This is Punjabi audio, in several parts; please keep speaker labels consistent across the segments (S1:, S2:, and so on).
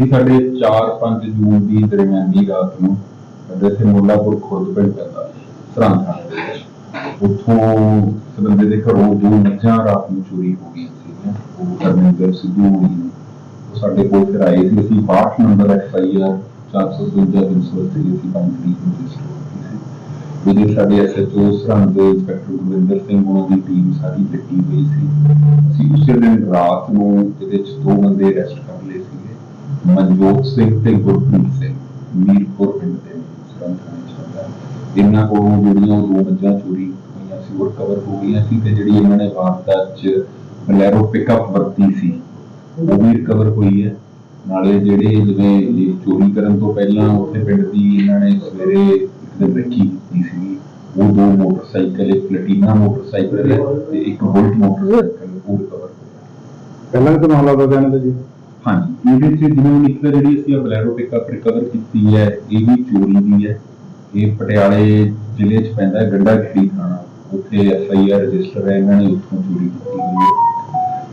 S1: ਜੀ ਸਾਡੇ 4-5 ਜੂਨ ਦੀ ਦਰਮਿਆਨੀ ਰਾਤ ਨੂੰ ਸਾਡੇ ਇੱਥੇ ਮੁੱਲਾਪੁਰ ਖੁਰਦ ਪਿੰਡ ਪੈਂਦਾ ਸਰਹੰਦ ਥਾਣੇ ਦੇ ਵਿੱਚ। ਉੱਥੋਂ ਸਬੰਦੇ ਦੇ ਘਰੋਂ ਦੋ ਮੱਝਾਂ ਰਾਤ ਨੂੰ ਚੋਰੀ ਹੋ ਗਈਆਂ ਸੀਗੀਆਂ, ਉਹ ਹਰਮਿੰਦਰ ਸਿੱਧੂ ਉਹ ਸਾਡੇ ਕੋਲ ਫਿਰ ਆਏ ਸੀ, ਅਸੀਂ 62 ਨੰਬਰ ਐਫ 452 ਦਿਨ ਸੋਚਦੇ ਅਸੀਂ ਪੰਜ ਸੀ ਜਿਹਦੇ ਸਾਡੇ ਐਸਐਚਓ ਸਰਹੰਦ ਦੇ ਇੰਸਪੈਕਟਰ ਗੁਰਵਿੰਦਰ ਸਿੰਘ ਉਹਨਾਂ ਦੀ ਟੀਮ ਸਾਰੀ ਲੱਗੀ ਹੋਈ ਸੀ। ਅਸੀਂ ਉਸੇ ਦਿਨ ਰਾਤ ਨੂੰ ਇਹਦੇ ਚ ਦੋ ਬੰਦੇ ਅਰੈਸਟ ਕਰ ਲਏ ਮਨਜੋਤ ਸਿੰਘ ਤੇ ਗੁਰਪ੍ਰੀਤ ਸਿੰਘ ਮੀਰਪੁਰ ਪਿੰਡ ਦੇ ਨੇ, ਥਾਣੇ ਚ ਪੈਂਦਾ ਇਹਨਾਂ ਕੋਲੋਂ ਜਿਹੜੀਆਂ ਦੋ ਮੱਝਾਂ ਚੋਰੀ ਹੋਈਆਂ ਸੀ ਉਹ ਕਵਰ ਹੋ ਗਈਆਂ ਸੀ ਤੇ ਜਿਹੜੀ ਇਹਨਾਂ ਨੇ ਵਾਰਦਾਤ ਚ ਬਲੈਰੋ ਪਿਕਅਪ ਵਰਤੀ ਸੀ ਉਹ ਵੀ ਰਿਕਵਰ ਹੋਈ ਹੈ। ਨਾਲੇ ਜਿਹੜੇ ਜਿਵੇਂ ਚੋਰੀ ਕਰਨ ਤੋਂ ਪਹਿਲਾਂ ਉੱਥੇ ਪਿੰਡ ਦੀ ਇਹਨਾਂ ਨੇ ਸਵੇਰੇ ਇੱਕ ਦਿਨ ਰੱਖੀ ਕੀਤੀ ਸੀ ਉਹ ਦੋ ਮੋਟਰਸਾਈਕਲ ਇੱਕ ਪਲਟੀਨਾ ਮੋਟਰਸਾਈਕਲ ਤੇ ਇੱਕ ਬੁਲਟ ਮੋਟਰਸਾਈਕਲ ਉਹ ਰਿਕਵਰ ਹੋਇਆ
S2: ਪਹਿਲਾਂ ਵੀ ਤੁਹਾਨੂੰ ਹਮਲਾ ਹੋ ਜੀ?
S1: ਹਾਂਜੀ। ਇਹਦੇ ਚ ਜਿਵੇਂ ਨਿਕਲ ਜਿਹੜੀ ਅਸੀਂ ਬਲੈਰੋ ਪਿਕਅਪ ਰਿਕਵਰ ਕੀਤੀ ਹੈ, ਇਹ ਵੀ ਚੋਰੀ ਦੀ ਹੈ। ਇਹ ਪਟਿਆਲੇ ਜ਼ਿਲ੍ਹੇ ਚ ਪੈਂਦਾ ਹੈ, ਗੰਡਾ ਖੇੜੀ ਥਾਣਾ। ਉੱਥੇ ਐਫ ਰਜਿਸਟਰ ਹੈ, ਇਹਨਾਂ ਨੇ ਉੱਥੋਂ ਚੋਰੀ ਕੀਤੀ ਹੋਈ ਹੈ।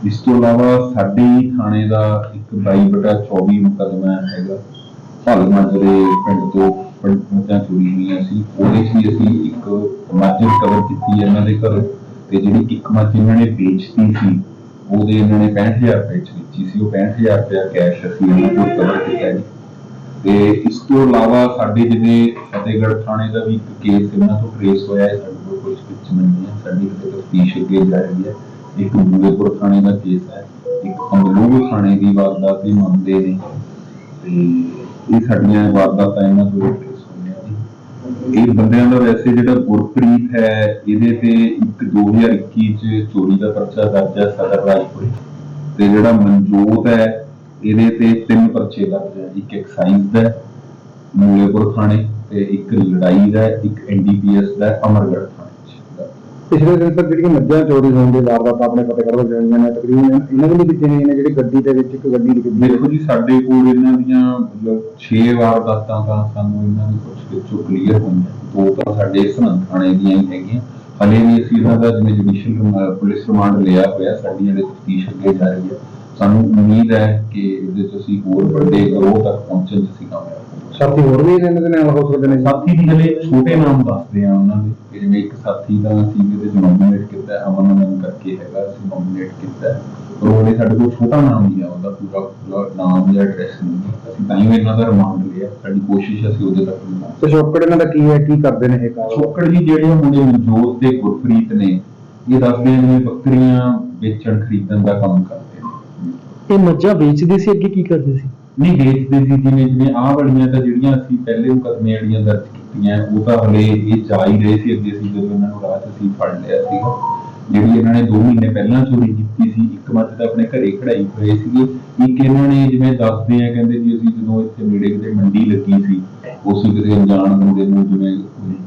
S1: ਇਸ ਤੋਂ ਇਲਾਵਾ ਸਾਡੇ ਥਾਣੇ ਦਾ ਇੱਕ 22 ਬਟਾ 24 ਮੁਕੱਦਮਾ ਹੈਗਾ। ਹਲ ਮਾਜਰੇ ਪਿੰਡ ਤੋਂ ਪਿੰਡ ਚੋਰੀ ਹੋਈਆਂ ਸੀ। ਉਹਦੇ 'ਚ ਵੀ ਅਸੀਂ ਇੱਕ ਮੱਝ ਰਿਕਵਰ ਕੀਤੀ ਇਹਨਾਂ ਦੇ ਘਰੋਂ। ਤੇ ਜਿਹੜੀ ਇੱਕ ਮੱਝ ਇਹਨਾਂ ਨੇ ਵੇਚਤੀ ਸੀ ਉਹਦੇ ਇਹਨਾਂ ਨੇ 65000 ਰੁਪਏ ਚ ਵੇਚੀ ਸੀ, ਉਹ 65000 ਰੁਪਏ ਕੈਸ਼ ਅਸੀਂ ਇਹਨਾਂ ਕੋਲ ਕਵਰ ਕੀਤਾ ਜੀ। ਤੇ ਇਸ ਤੋਂ ਇਲਾਵਾ ਸਾਡੇ ਜਿਵੇਂ ਫਤਿਹਗੜ੍ਹ ਥਾਣੇ ਦਾ ਵੀ ਇੱਕ ਕੇਸ ਇਹਨਾਂ ਤੋਂ ਟ੍ਰੇਸ ਹੋਇਆ ਹੈ, ਸਾਡੇ ਕੋਲ ਕੁਝ ਵਿੱਚ ਨਹੀਂ ਹੈ, ਸਾਡੀ ਕਿਤੇ ਤਫਤੀਸ਼ ਅੱਗੇ ਜਾ ਰਹੀ ਹੈ। ਇੱਕ ਮੂਲੇਪੁਰ ਥਾਣੇ ਦਾ ਕੇਸ ਹੈ, ਇੱਕ ਅੰਗਲੂਰੂ ਥਾਣੇ ਦੀ ਵਾਰਦਾਤ ਵੀ ਮੰਨਦੇ ਨੇ। ਤੇ ਇਹ ਸਾਡੀਆਂ ਵਾਰਦਾਤਾਂ ਇਹਨਾਂ ਤੋਂ ਟ੍ਰੇਸ ਇਹ ਬੰਦਿਆਂ ਦਾ ਵੈਸੇ ਜਿਹੜਾ ਗੁਰਪ੍ਰੀਤ ਹੈ ਇਹਦੇ ਤੇ ਇੱਕ 2021 ਚ ਚੋਰੀ ਦਾ ਪਰਚਾ ਦਰਜ ਹੈ ਸਦਰ ਰਾਜਪੁਰੇ ਤੇ ਜਿਹੜਾ ਮਨਜੋਤ ਹੈ ਇਹਦੇ ਤੇ ਤਿੰਨ ਪਰਚੇ ਦਰਜ ਹੈ। ਇੱਕ ਐਕਸਾਈਜ਼ ਦਾ ਹੈ, ਮੂਲੇਪੁਰ ਥਾਣੇ ਤੇ ਇੱਕ ਲੜਾਈ ਦਾ ਇੱਕ ਐਨਡੀਪੀਐਸ ਦਾ ਹੈ, ਅਮਰਗੜ੍ਹ। ਥਾਣੇ ਚ
S2: ਪਿਛਲੇ ਦਿਨ ਤੱਕ ਜਿਹੜੀਆਂ ਮੱਝਾਂ ਚੋਰੀ ਹੋਣ ਦੀ ਵਾਰਦਾਤ ਆਪਣੇ ਪਤਾ ਕਰ ਜਾਂਦੀਆਂ ਨੇ ਤਕਰੀਬਨ ਇਹਨਾਂ ਦੇ ਵੀ ਕਿਤੇ ਨੇ ਜਿਹੜੀ ਗੱਡੀ ਦੇ ਵਿੱਚ ਇੱਕ ਗੱਡੀ ਦੀ ਗੱਡੀ
S1: ਦੇਖੋ ਜੀ ਸਾਡੇ ਕੋਲ ਇਹਨਾਂ ਦੀਆਂ ਮਤਲਬ 6 ਵਾਰਦਾਤਾਂ ਤਾਂ ਸਾਨੂੰ ਇਹਨਾਂ ਦੀ ਕੁਝ ਵਿੱਚੋਂ ਕਲੀਅਰ ਹੋਈਆਂ। ਦੋ ਤਾਂ ਸਾਡੇ ਸਰਹੰਦ ਥਾਣੇ ਦੀਆਂ ਹੀ ਹੈਗੀਆਂ। ਹਲੇ ਵੀ ਅਸੀਂ ਇਹਨਾਂ ਦਾ ਜਿਵੇਂ ਜੁਡੀਸ਼ੀਅਲ ਪੁਲਿਸ ਰਿਮਾਂਡ ਲਿਆ ਹੋਇਆ ਸਾਡੀਆਂ ਦੇ ਤਫਤੀਸ਼ ਅੱਗੇ ਜਾ ਰਹੀ ਹੈ। ਸਾਨੂੰ ਉਮੀਦ ਹੈ ਕਿ ਇਹਦੇ ਚ ਅਸੀਂ ਹੋਰ ਵੱਡੇ ਗਰੋਹ ਤੱਕ ਪਹੁੰਚਣ ਚ ਅਸੀਂ ਕਾਮਯਾਬ
S2: ਸਾਥੀ ਹੋਰ ਵੀ ਇਹਨਾਂ ਦੇ ਨਾਲ ਹੋ ਸਕਦੇ ਨੇ?
S1: ਸਾਥੀ ਦੀ ਹਲੇ ਛੋਟੇ ਨਾਮ ਦੱਸਦੇ ਆ ਉਹਨਾਂ ਦੇ। ਕਿ ਜਿਵੇਂ ਇੱਕ ਸਾਥੀ ਦਾ ਅਸੀਂ ਇਹਦੇ ਨੋਮੀਨੇਟ ਕੀਤਾ ਹੈ, ਅਮਨ ਅਮਨ ਕਰਕੇ ਹੈਗਾ ਅਸੀਂ ਨੋਮੀਨੇਟ ਕੀਤਾ। ਹੈ। ਪਰ ਉਹਨੇ ਸਾਡੇ ਕੋਲ ਛੋਟਾ ਨਾਮ ਹੀ ਆ ਉਹਦਾ ਪੂਰਾ ਪੂਰਾ ਨਾਮ ਜਾਂ ਐਡਰੈਸ ਨਹੀਂ। ਅਸੀਂ ਤਾਂ ਹੀ ਇਹਨਾਂ ਦਾ ਰਿਮਾਂਡ ਲਿਆ। ਸਾਡੀ ਕੋਸ਼ਿਸ਼ ਅਸੀਂ ਉਹਦੇ ਤੱਕ ਨੂੰ
S2: ਤੇ ਸ਼ੌਕੜ ਇਹਨਾਂ ਦਾ ਕੀ ਹੈ ਕੀ ਕਰਦੇ ਨੇ ਇਹ ਕੰਮ
S1: ਛੋਕੜ ਜੀ ਜਿਹੜੇ ਮੁੰਡੇ ਮਨਜੋਤ ਤੇ ਗੁਰਪ੍ਰੀਤ ਨੇ ਇਹ ਦੱਸਦੇ ਨੇ ਵੀ ਬੱਕਰੀਆਂ ਵੇਚਣ ਖਰੀਦਣ ਦਾ ਕੰਮ ਕਰਦੇ ਨੇ।
S3: ਇਹ ਮੱਝਾਂ ਵੇਚਦੇ ਸੀ ਅੱਗੇ ਕੀ ਕਰਦੇ ਸੀ?
S1: ਨਹੀਂ ਵੇਚਦੇ ਸੀ ਜਿਵੇਂ ਜਿਵੇਂ ਆਹ ਵਾਲੀਆਂ ਤਾਂ ਜਿਹੜੀਆਂ ਅਸੀਂ ਪਹਿਲੇ ਮੁਕੱਦਮੇ ਵਾਲੀਆਂ ਦਰਜ ਕੀਤੀਆਂ ਉਹ ਤਾਂ ਹਲੇ ਇਹ ਜਾ ਹੀ ਰਹੇ ਸੀ ਅੱਗੇ ਸੀ ਜਦੋਂ ਇਹਨਾਂ ਨੂੰ ਰਾਤ ਅਸੀਂ ਫੜ ਲਿਆ ਸੀਗਾ। ਜਿਹੜੀ ਇਹਨਾਂ ਨੇ 2 ਮਹੀਨੇ ਪਹਿਲਾਂ ਚੋਰੀ ਕੀਤੀ ਸੀ, ਇੱਕ ਮੱਝ ਤਾਂ ਆਪਣੇ ਘਰੇ ਖੜਾਈ ਹੋਏ ਸੀਗੇ। ਇੱਕ ਇਹਨਾਂ ਨੇ ਜਿਵੇਂ ਦੱਸਦੇ ਆ, ਕਹਿੰਦੇ ਜੀ ਅਸੀਂ ਜਦੋਂ ਇੱਥੇ ਨੇੜੇ ਕਿਤੇ ਮੰਡੀ ਲੱਗੀ ਸੀ, ਉਸੇ ਕਿਤੇ ਅਣਜਾਣ ਬੰਦੇ ਨੂੰ ਜਿਵੇਂ,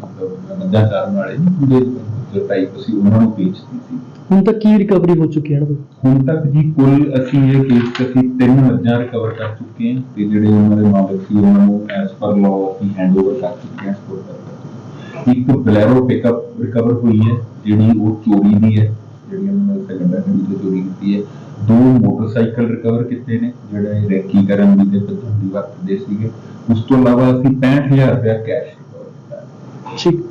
S1: ਮਤਲਬ ਮੱਝਾਂ ਚਾਰਨ ਵਾਲੇ ਹੁੰਦੇ ਟਾਈਪ ਸੀ ਉਹਨਾਂ ਨੂੰ ਵੇਚਤੀ ਸੀ।
S3: ਹੁਣ ਤੱਕ ਕੀ ਰਿਕਵਰੀ ਹੋ ਚੁੱਕੀ ਹੈ ਇਹਨਾਂ ਤੋਂ
S1: ਹੁਣ ਤੱਕ ਜੀ ਕੁੱਲ ਅਸੀਂ ਇਹ ਕੇਸ 'ਚ ਅਸੀਂ ਤਿੰਨ ਮੱਝਾਂ ਰਿਕਵਰ ਕਰ ਚੁੱਕੇ ਹਾਂ ਤੇ ਜਿਹੜੇ ਉਹਨਾਂ ਦੇ ਮਾਲਕ ਸੀ ਉਹਨਾਂ ਨੂੰ ਐਸ ਪਰ ਲਾਅ ਅਸੀਂ ਹੈਂਡਓਵਰ ਕਰ ਚੁੱਕੇ ਹਾਂ ਸਪੋਰਟ ਕਰ ਚੁੱਕੇ ਹਾਂ। ਇੱਕ ਬਲੈਰੋ ਪਿਕਅਪ ਰਿਕਵਰ ਹੋਈ ਹੈ ਜਿਹੜੀ ਉਹ ਚੋਰੀ ਦੀ ਹੈ ਜਿਹੜੀ ਉਹਨਾਂ ਨੇ ਸੈਕੰਡ ਹੈਂਡ ਤੋਂ ਚੋਰੀ ਕੀਤੀ ਹੈ ਦੋ ਮੋਟਰਸਾਈਕਲ ਰਿਕਵਰ ਕੀਤੇ ਨੇ ਜਿਹੜੇ ਰੈਕੀ ਕਰਨ ਦੀ ਤੇ ਭੱਜਣ ਦੀ ਵਰਤਦੇ ਸੀਗੇ ਉਸ ਤੋਂ ਇਲਾਵਾ ਅਸੀਂ 65000 ਰੁਪਏ ਕੈਸ਼ ਰਿਕਵਰ ਕੀਤਾ ਹੈ।
S3: ਠੀਕ